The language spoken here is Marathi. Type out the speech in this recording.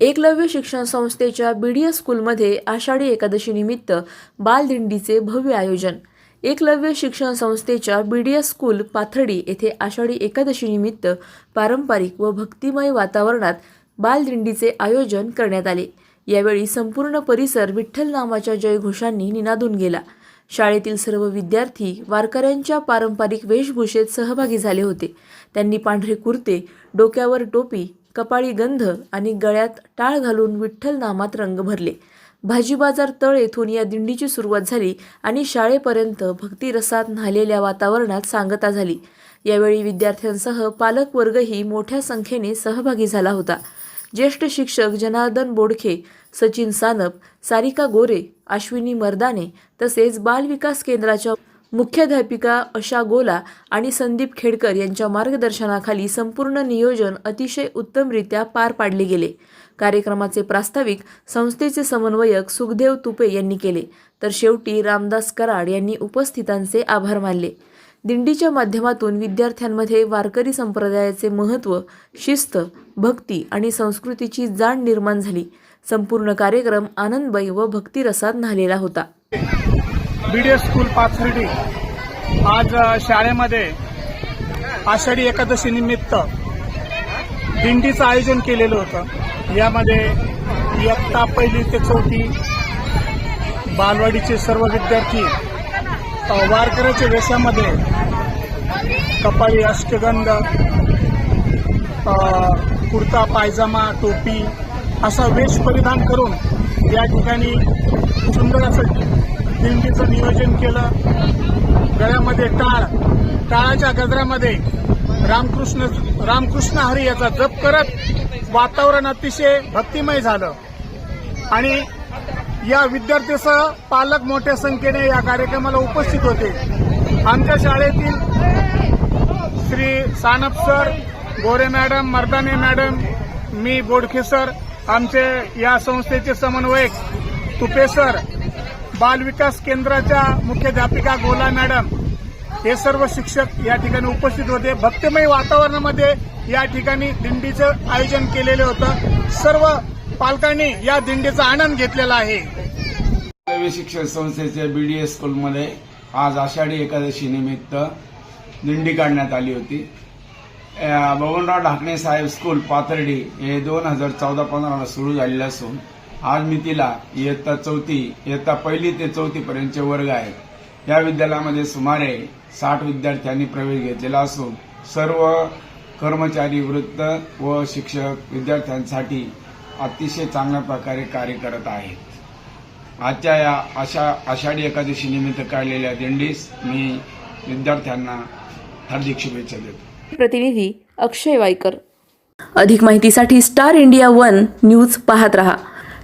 एकलव्य शिक्षण संस्थेच्या बी डी एस स्कूलमध्ये आषाढी एकादशी निमित्त बालदिंडीचे भव्य आयोजन. एकलव्य शिक्षण संस्थेच्या B D S school Pathardi येथे आषाढी एकादशीनिमित्त पारंपरिक व भक्तिमय वातावरणात बालदिंडीचे आयोजन करण्यात आले. यावेळी संपूर्ण परिसर विठ्ठल नामाच्या जयघोषांनी निनादून गेला. शाळेतील सर्व विद्यार्थी वारकऱ्यांच्या पारंपरिक वेशभूषेत सहभागी झाले होते. त्यांनी पांढरे कुर्ते डोक्यावर टोपी कपाळी गंध आणि गळ्यात टाळ घालून विठ्ठल नामात रंग भरले. भाजी बाजार तळ येथून या दिंडीची सुरुवात झाली आणि शाळेपर्यंत भक्तिरसात न्हालेल्या वातावरणात सांगता झाली. यावेळी विद्यार्थ्यांसह पालकवर्गही मोठ्या संख्येने सहभागी झाला होता. ज्येष्ठ शिक्षक जनार्दन बोडखे सचिन सानप सारिका गोरे अश्विनी मर्दाने तसेच बालविकास केंद्राच्या मुख्याध्यापिका अशा गोला आणि संदीप खेडकर यांच्या मार्गदर्शनाखाली संपूर्ण नियोजन अतिशय उत्तमरित्या पार पाडले गेले. कार्यक्रमाचे प्रास्ताविक संस्थेचे समन्वयक सुखदेव तुपे यांनी केले. तर शेवटी रामदास कराड यांनी उपस्थितांचे आभार मानले. दिंडीच्या माध्यमातून विद्यार्थ्यांमध्ये वारकरी संप्रदायाचे महत्त्व शिस्त भक्ती आणि संस्कृतीची जाण निर्माण झाली. संपूर्ण कार्यक्रम आनंदमय व भक्तिरसात न्हालेला होता. B D S school Pathardi. आज शाळेमध्ये आषाढी एकादशी निमित्त दिंडीचं आयोजन केलेलं होतं. यामध्ये इयत्ता पहिली ते चौथी बालवाडीचे सर्व विद्यार्थी वारकऱ्याच्या वेशामध्ये कपाळी अष्टगंध कुर्ता पायजामा टोपी असा वेश परिधान करून या ठिकाणी सुंदर असं दिंडीचं नियोजन केलं. गळ्यामध्ये टाळ. टाळाच्या गजरामध्ये रामकृष्ण रामकृष्ण हरी याचा जप करत वातावरण अतिशय भक्तिमय झालं. आणि या विद्यार्थ्यासह पालक मोठ्या संख्येने या कार्यक्रमाला उपस्थित होते. आमच्या शाळेतील Shri Sanap sir Gore madam Mardane madam मी बोडखे सर आमचे या संस्थेचे समन्वयक तुपे सर बालविकास केंद्राच्या मुख्याध्यापिका गोला मॅडम हे सर्व शिक्षक या ठिकाणी उपस्थित होते. भक्तिमय वातावरणामध्ये या ठिकाणी दिंडीचं आयोजन केलेलं होतं. सर्व पालकांनी या दिंडीचा आनंद घेतलेला आहे. नवी शिक्षण संस्थेच्या बीडीएस स्कूलमध्ये आज आषाढी एकादशी निमित्त दिंडी काढण्यात आली होती. बबनराव ढाकणे साहेब स्कूल पाथर्डी हे दोन हजार चौदा पंधराला सुरू झालेलं असून आज मी तिला इयत्ता चौथी इयत्ता पहिली ते चौथी पर्यंतचे वर्ग आहेत. या विद्यालयामध्ये सुमारे साठ विद्यार्थ्यांनी प्रवेश घेतलेला असून सर्व कर्मचारी वृत्त व शिक्षक विद्यार्थ्यांसाठी अतिशय चांगल्या प्रकारे कार्य करत आहेत. आजच्या या आशा आषाढी एकादशी निमित्त काढलेल्या दिंडीस मी विद्यार्थ्यांना हार्दिक शुभेच्छा देतो. प्रतिनिधी अक्षय वायकर. अधिक माहितीसाठी स्टार इंडिया वन न्यूज पाहत रहा.